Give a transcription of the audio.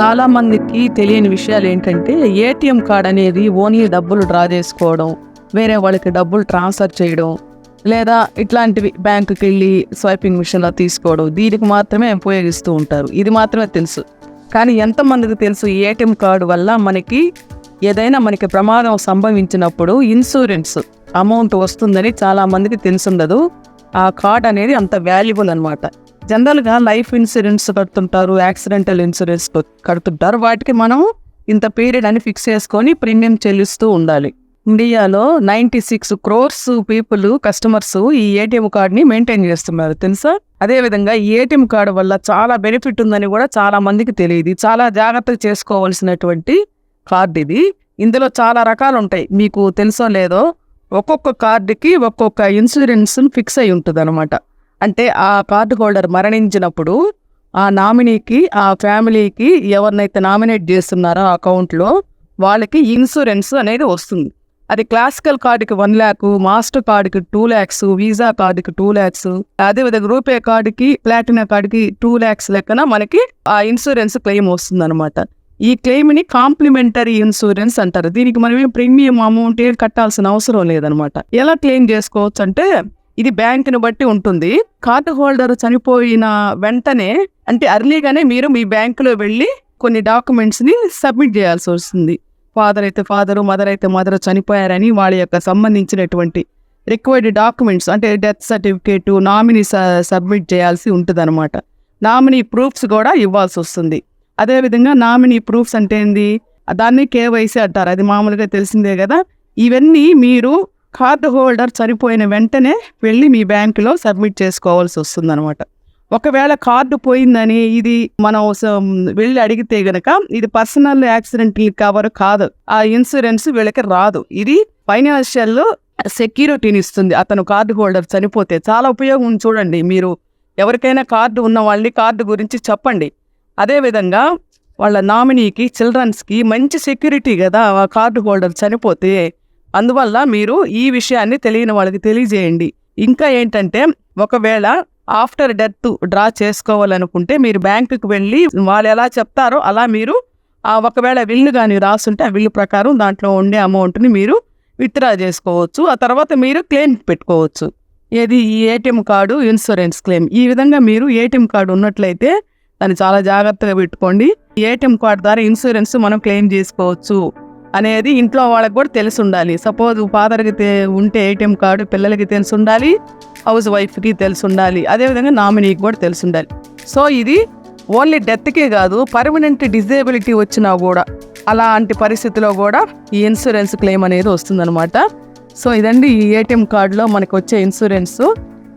చాలా మందికి తెలియని విషయాలు ఏంటంటే ఏటీఎం కార్డ్ అనేది ఓన్లీ డబ్బులు డ్రా చేసుకోవడం వేరే వాళ్ళకి డబ్బులు ట్రాన్స్ఫర్ చేయడం లేదా ఇట్లాంటివి బ్యాంకుకి వెళ్ళి స్వైపింగ్ మిషన్లో తీసుకోవడం దీనికి మాత్రమే ఉపయోగిస్తూ ఉంటారు. ఇది మాత్రమే తెలుసు. కానీ ఎంతమందికి తెలుసు ఏటీఎం కార్డు వల్ల మనకి ఏదైనా మనకి ప్రమాదం సంభవించినప్పుడు ఇన్సూరెన్స్ అమౌంట్ వస్తుందని చాలామందికి తెలుసుండదు. ఆ కార్డ్ అనేది అంత వాల్యుబుల్ అనమాట జనరల్గా లైఫ్ ఇన్సూరెన్స్ కడుతుంటారు యాక్సిడెంటల్ ఇన్సూరెన్స్ కడుతుంటారు. వాటికి మనం ఇంత పీరియడ్ అని ఫిక్స్ చేసుకొని ప్రీమియం చెల్లిస్తూ ఉండాలి. ఇండియాలో ninety six crores people customers ఈ ఏటీఎం కార్డ్ని మెయింటైన్ చేస్తున్నారు. తెలుసా? అదేవిధంగా ఈ ఏటీఎం కార్డు వల్ల చాలా బెనిఫిట్ ఉందని కూడా చాలా మందికి తెలియదు. చాలా జాగ్రత్తగా చేసుకోవాల్సినటువంటి కార్డు ఇది. ఇందులో చాలా రకాలు ఉంటాయి. మీకు తెలుసో లేదో ఒక్కొక్క కార్డుకి ఒక్కొక్క ఇన్సూరెన్స్ ఫిక్స్ అయి ఉంటుంది అనమాట అంటే ఆ కార్డు హోల్డర్ మరణించినప్పుడు ఆ నామినీకి ఆ ఫ్యామిలీకి ఎవరినైతే నామినేట్ చేస్తున్నారో ఆ అకౌంట్లో వాళ్ళకి ఇన్సూరెన్స్ అనేది వస్తుంది. అది క్లాసికల్ కార్డుకి వన్ ల్యాక్ మాస్టర్ కార్డుకి టూ ల్యాక్స్ వీసా కార్డుకి టూ ల్యాక్స్ అదేవిధంగా రూపే కార్డుకి ప్లాటినా కార్డుకి టూ ల్యాక్స్ లెక్కన మనకి ఆ ఇన్సూరెన్స్ క్లెయిమ్ వస్తుంది అనమాట ఈ క్లెయిమ్ని కాంప్లిమెంటరీ ఇన్సూరెన్స్ అంటారు. దీనికి మనం ప్రీమియం అమౌంట్ ఏం కట్టాల్సిన అవసరం లేదనమాట. ఎలా క్లెయిమ్ చేసుకోవచ్చు అంటే ఇది బ్యాంకుని బట్టి ఉంటుంది. కార్డు హోల్డర్ చనిపోయిన వెంటనే అంటే అర్లీగానే మీరు మీ బ్యాంకులో వెళ్ళి కొన్ని డాక్యుమెంట్స్ని సబ్మిట్ చేయాల్సి వస్తుంది. ఫాదర్ అయితే ఫాదరు మదర్ అయితే మదర్ చనిపోయారని వాళ్ళ యొక్క సంబంధించినటువంటి రిక్వైర్డ్ డాక్యుమెంట్స్ అంటే డెత్ సర్టిఫికేట్ నామినీ సబ్మిట్ చేయాల్సి ఉంటుంది అనమాట నామినీ ప్రూఫ్స్ కూడా ఇవ్వాల్సి వస్తుంది. అదేవిధంగా నామినీ ప్రూఫ్స్ అంటే ఏంది? దాన్ని కేవైసీ అంటారు. అది మామూలుగా తెలిసిందే కదా. ఇవన్నీ మీరు కార్డు హోల్డర్ చనిపోయిన వెంటనే వెళ్ళి మీ బ్యాంకులో సబ్మిట్ చేసుకోవాల్సి వస్తుందన్నమాట. ఒకవేళ కార్డు పోయిందని ఇది మనం వెళ్ళి అడిగితే గనక ఇది పర్సనల్ యాక్సిడెంట్ కవర్ కాదు. ఆ ఇన్సూరెన్స్ వీళ్ళకి రాదు. ఇది ఫైనాన్షియల్ సెక్యూరిటీని ఇస్తుంది. అతను కార్డు హోల్డర్ చనిపోతే. చాలా ఉపయోగం చూడండి. మీరు ఎవరికైనా కార్డు ఉన్న వాళ్ళని కార్డు గురించి చెప్పండి. అదేవిధంగా వాళ్ళ నామినీకి చిల్డ్రన్స్కి మంచి సెక్యూరిటీ కదా ఆ కార్డు హోల్డర్ చనిపోతే. అందువల్ల మీరు ఈ విషయాన్ని తెలియని వాళ్ళకి తెలియజేయండి. ఇంకా ఏంటంటే ఒకవేళ ఆఫ్టర్ డెత్ డ్రా చేసుకోవాలనుకుంటే మీరు బ్యాంకుకి వెళ్ళి వాళ్ళు ఎలా చెప్తారో అలా మీరు ఆ ఒకవేళ విల్లు కానీ రాసుంటే ఆ విల్లు ప్రకారం దాంట్లో ఉండే అమౌంట్ని మీరు విత్డ్రా చేసుకోవచ్చు. ఆ తర్వాత మీరు క్లెయిమ్ పెట్టుకోవచ్చు. ఏది ఈ ఏటీఎం కార్డు ఇన్సూరెన్స్ క్లెయిమ్. ఈ విధంగా మీరు ఏటీఎం కార్డు ఉన్నట్లయితే దాన్ని చాలా జాగ్రత్తగా పెట్టుకోండి. ఏటీఎం కార్డు ద్వారా ఇన్సూరెన్స్ మనం క్లెయిమ్ చేసుకోవచ్చు అనేది ఇంట్లో వాళ్ళకి కూడా తెలిసి ఉండాలి. సపోజ్ ఫాదర్కి తె- ఉంటే ఏటీఎం కార్డు పిల్లలకి తెలిసి ఉండాలి హౌస్ వైఫ్కి తెలిసి ఉండాలి అదేవిధంగా నామినీకి కూడా తెలిసి ఉండాలి. సో ఇది ఓన్లీ డెత్కే కాదు పర్మనెంట్ డిజేబిలిటీ వచ్చినా కూడా అలాంటి పరిస్థితిలో కూడా ఈ ఇన్సూరెన్స్ క్లెయిమ్ అనేది వస్తుందన్నమాట. సో ఇదండి ఈ ఏటీఎం కార్డులో మనకు వచ్చే ఇన్సూరెన్స్.